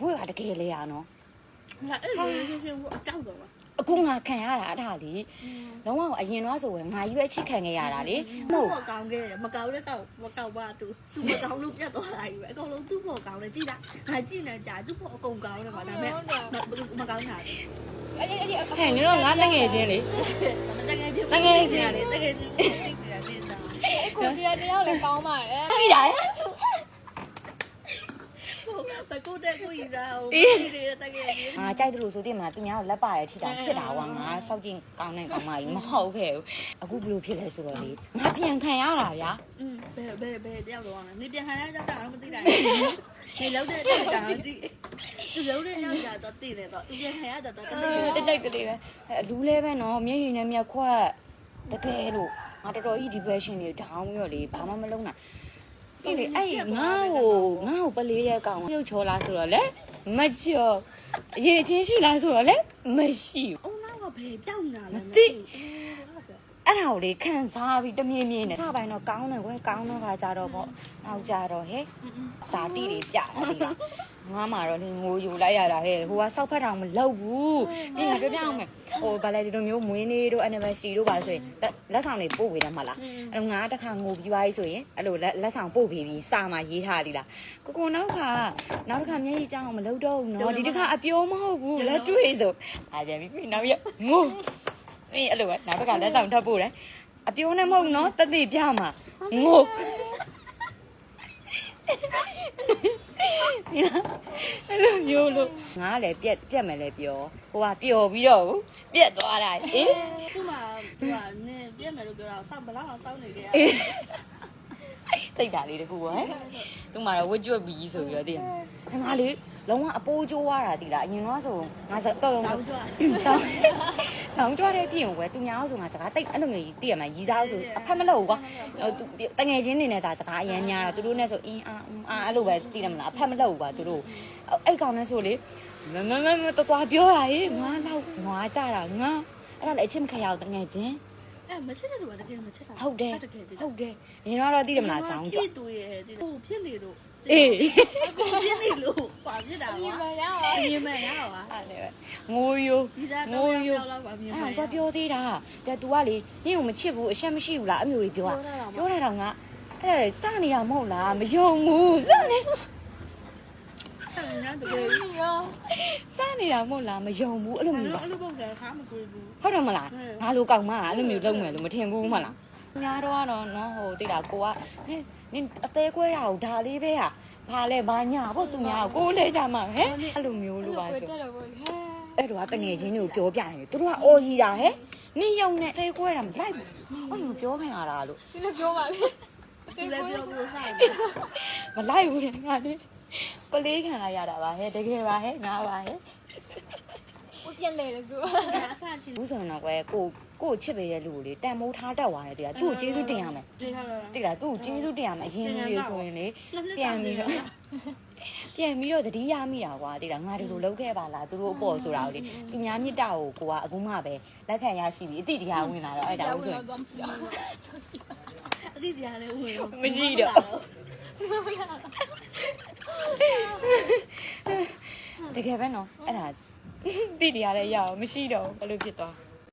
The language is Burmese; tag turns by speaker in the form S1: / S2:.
S1: ဘွေကတကယ်လေရနော်
S2: ငါအဲ့လိုရှင်းရှင်းဘူးအကောက်တော့ပါ
S1: အခုငါခံရတာအဲ့ဒါလေလုံးဝအရင်တော့ဆိုရင်ငါကြီးပဲချစ်ခံခဲ့ရတာလေမ
S2: သူ့
S1: ဟုတ်
S2: ပေါ်ကောင်းခဲ့တယ်မကောင်းတဲ့ကောက်မကောက်ပါသူသူမကောင်းလို့ပြတ်သွားတာကြီးပဲအကုန်လုံးသူ့ပေါ်ကောင်းတယ်ကြည့်လားငါကြည့်နေကြသူ့ပေါ်အကုန်ကောင်းတယ်ပါဒါပေမဲ့မကောင်းတာ
S3: အဲ့ဒီအဲ့ဒီအ
S1: ဟဲ့ညီတော့ငါလက်ငယ်ချင်းလေ
S2: တကယ်ချင်းတကယ်ချင်းတကယ်ချင်းသိတယ်သိတာ
S3: အဲ့ကိုကြီးကတယောက်လည်းကောင်းပါတယ်
S1: သိတာရဲ့
S2: ဘကုတ်တဲ့ကိုကြီးစားဟိုဒီတွေတကယ်ချင်း
S1: ငါကြိုက်တယ်လို့ဆိုတည်မှာသူများကိုလက်ပါရထိတာဖြစ်တာကွာငါစောက်ကျင်ကောင်းတဲ့ကောင်မကြီးမဟုတ်ခဲ့ဘူးအခုဘလို့ဖြစ်လဲဆိုတော့လေငါပြန်ခံရတာဗျာ
S2: อืมဘယ်ဘယ်ဘယ်တယောက်တော့နေပြန်ခံရကြတာတော့မသိတာနေလောက်တဲ့တက်တာတော့သိသူလုံးတဲ့ရောက်ကြတော့သိတယ်တော့သူပြန်ခံရတော့တော့သိတယ်
S1: တိတ်တိတ်ကလေးပဲအလူလဲပဲနော်မျက်ရည်နဲ့မျက်ခွက်တကယ်လို့ငါတော်တော်ကြီး depression တွေဒေါင်းပြီးတော့လေဘာမှမလုပ်နိုင် အဲ့လေအဲ့ငါ့ကိုငါ့ကိုပလေးတဲ့ကောင်ပြုတ်ချောလားဆိုတော့လေမချောအရေးချင်းရှိလားဆိုတော့လေမရှိဘူး
S2: အုံနောက်ကဘယ်ပြောင်းနေတာလဲ
S1: အဲ့ဒါကိုလေခံစားပြီးတမြင်မြင်နဲ့စပိုင်းတော့ကောင်းတယ်ကွယ်ကောင်းတော့ခါကြတော့ပေါ့နောက်ကြတော့ဟဲ့ဇာတိတွေပြတာဒီကငါမှတော့လေငိုယူလိုက်ရတာဟဲ့ဟိုကစောက်ဖက်တောင်မလုပ်ဘူးဒီကပြောပြအောင်မယ်ဟိုဗာလဲဒီလိုမျိုးမွေးနေ့တို့ anniversary တို့ပါဆိုရင်လက်ဆောင်တွေပို့ပေးတယ်မလားအဲ့တော့ငါတခါငိုပြီးသွားပြီဆိုရင်အဲ့လိုလက်ဆောင်ပို့ပေးပြီးစာမှရေးထားသည်လားကိုကိုနောက်ကနောက်တစ်ခါမျက်ရည်ကြောင်မလုပ်တော့ဘူးနော်ဒီတစ်ခါအပြိုးမဟုတ်ဘူးလက်တွေ့ဆိုအားကြပြီနောက်ရငို အေးအဲ့လိုပဲနောက်တစ်ခါလက်ဆောင်ထပ်ပို့တယ်အပြိုးနဲ့မဟုတ်နော်တသိပြမှာငိုဒီလားအဲ့လိုမျိုးလို့ငါကလည်းပြက်ပြက်မယ်လဲပြောဟိုကပျော်ပြီးတော့ပြက်သွားတာအေး
S2: သူ့မှာသူကနင်းပြည့်မယ်လို့ပြောတာစောင့်ဘလောက်အောင်စောင့်နေကြရ
S1: အေး စိတ်ဓာတ်လေးတခုပဲသူမှတော့ဝတ်ကြွက်ပြီးဆိုပြီးတော့တည်ရငါလေလုံးဝအပိုးကျိုးသွားတာတည်လားအရင်တော့ဆိုငါစတော့
S2: စောင့်ကြွ
S1: ဆောင်းဆောင်းကြွတဲ့ပြင်ကိုပဲသူများဆိုငါစကားတိတ်အဲ့လိုမျိုးတည်ရမှာရီစားဆိုအဖက်မလို့ကွာတငယ်ချင်းနေနဲ့ဒါစကားအရန်ညာတာသူတို့နဲ့ဆိုအင်းအာအာအဲ့လိုပဲတည်တယ်မလားအဖက်မလို့ကွာသူတို့အဲ့ကောင်နဲ့ဆိုလေမမမမတော်တော်ပြောတာဟေးငါတော့ငါကြတာငါအဲ့ဒါလည်းအချင်းမခရအောင်တငယ်ချင်း
S2: အဲမချစ်တဲ့လူကတကယ်မချစ်တာ
S1: ဟုတ်တယ်
S2: တကယ်တကယ်
S1: ဟုတ်တယ်ညီတော့တည်တယ်မလားဆောင်းကြွ
S2: သူရဲ့ဒီဟိုဖြစ်နေလို့
S1: အေး
S2: ဖြစ်နေလို့ပါဖြစ်တာ
S3: ဒီ
S2: ပါ
S3: မှာရပါ
S2: အမြင်မှန်ရပါ
S1: အဲ့လည်းငိုယို
S2: ဒီစားတော့ရောက်လောက်ပါမြင်မှန်
S1: အဲ့တော့ပြောသေးတာတဲ့ तू ကလေနင့်ကိုမချစ်ဘူးအရှက်မရှိဘူးလားအမျိုးကြီးပြောတာပြောတာတော့ငါအဲ့စနေရမဟုတ်လားမယုံဘူးစနေ
S2: ညတကယ်
S3: ဒီရော
S1: စနေတာမဟုတ်လားမယုံဘူးအဲ့လို
S2: အဲ့
S1: မျိုး
S2: လို
S1: ပါ
S2: အဲ့လိုပုံစံခါမကိုဘူး
S1: ဟုတ်တယ်မလားငါလိုကောက်မအဲ့လိုမျိုးလုပ်မယ်လို့မထင်ဘူးမလားညာတော့ကတော့နော်ဟိုတိတ်တာကိုကနင်နင်အသေးကွဲရအောင်ဒါလေးပဲဟာဘာလဲဘာညာဖို့သူများကိုလဲကြမှာဟဲ့အဲ့လိုမျိုးလို့ပါ
S3: ကို
S1: ဆို
S3: တက်တော့ဘောဟဲ
S1: အဲ့တော့တငယ်ချင်းတွေကိုပြောပြနေတယ်သူတို့ကအော်ကြီးတာဟဲ့နင်ယုံနဲ့သေးကွဲတာမလိုက်ဘူးအဲ့လိုပြောခင်ရတာလို့
S3: ဒီလည်းပြောပါလေ
S2: သူလည်းပြောလို့စားတယ်
S1: မလိုက်ဘူးလေငါလေ ပလေးခံလိုက်ရတာပါဟဲ့တကယ်ပါဟဲ့ငါပါဟဲ့
S3: ကိုပြန်လေလို့ဆို
S2: အဆန်ချင်း
S1: ဘူးဆိုတော့ကွယ်ကိုကိုချစ်ပေးတဲ့လူကိုလေတန်မိုးထားတတ်သွားတယ်တိလားသူ့ကိုကျေးဇူးတင်ရမယ်
S2: ဒီဟာတော့
S1: တိလားသူ့ကိုကျေးဇူးတင်ရမယ်အရင်လူတွေဆိုရင်လေပြန်ပြီးတော့ပြန်ပြီးတော့တတိယမိတာကွာတိလားငါဒီလိုလုပ်ခဲ့ပါလားသူတို့အပေါ်ဆိုတာကိုလေသူများမြစ်တာကိုကိုကအခုမှပဲလက်ခံရရှိပြီအတိတရားဝင်လာတော့အဲ့ဒါ
S3: ကြော
S1: ဦး
S3: က်
S1: ဆို
S3: ဝင်
S1: ရင်
S3: တော့မရှိတော့
S2: အတိတရားလည်းဝင်
S1: မရှိတော့ တကယ်ပဲနော်အဲ့ဒါတိတရားလည်းရအောင်မရှိတော့ဘူးဘယ်လိုဖြစ်သွား